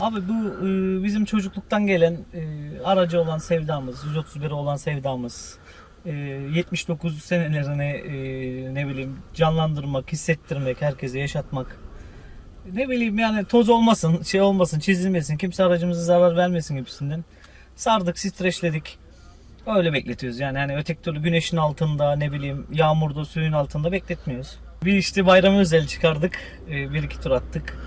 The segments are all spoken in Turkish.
Abi bu e, bizim çocukluktan gelen e, aracı olan sevdamız, 131'e olan sevdamız. E, 79 senelerini e, ne bileyim canlandırmak, hissettirmek, herkese yaşatmak. Ne bileyim yani toz olmasın, şey olmasın, çizilmesin, kimse aracımıza zarar vermesin gibisinden. Sardık, streçledik. Öyle bekletiyoruz yani hani öteki türlü güneşin altında ne bileyim yağmurda suyun altında bekletmiyoruz. Bir işte bayram özel çıkardık. e, Bir iki tur attık.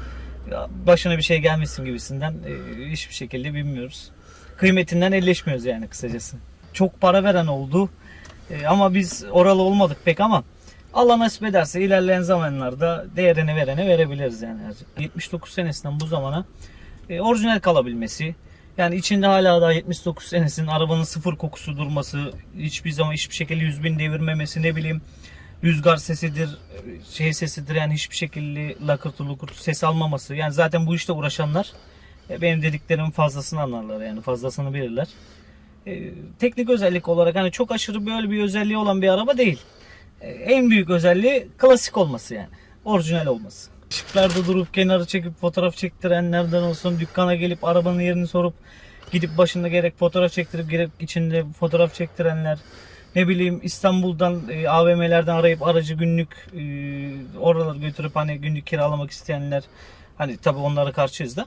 Başına bir şey gelmesin gibisinden e, hiçbir şekilde bilmiyoruz. Kıymetinden elleşmiyoruz yani kısacası. Çok para veren oldu. E, ama biz oralı olmadık pek ama Allah nasip ederse ilerleyen zamanlarda değerini verene verebiliriz yani. 79 senesinden bu zamana e, orijinal kalabilmesi. Yani içinde hala daha 79 senesinin arabanın sıfır kokusu durması, hiçbir zaman hiçbir şekilde 100 bin devirmemesi ne bileyim rüzgar sesidir, şey sesidir yani hiçbir şekilde lakırtı lukurtu ses almaması. Yani zaten bu işte uğraşanlar e, benim dediklerimin fazlasını anlarlar yani fazlasını bilirler. E, teknik özellik olarak hani çok aşırı böyle bir özelliği olan bir araba değil. E, en büyük özelliği klasik olması yani. Orijinal olması. Işıklarda durup kenarı çekip fotoğraf çektirenlerden olsun dükkana gelip arabanın yerini sorup gidip başında gerek fotoğraf çektirip gerek içinde fotoğraf çektirenler ne bileyim İstanbul'dan e, AVM'lerden arayıp aracı günlük e, oraları götürüp hani günlük kiralamak isteyenler hani tabii onlara karşıyız da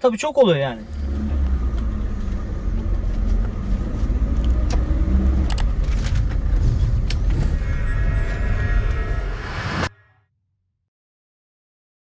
tabii çok oluyor yani.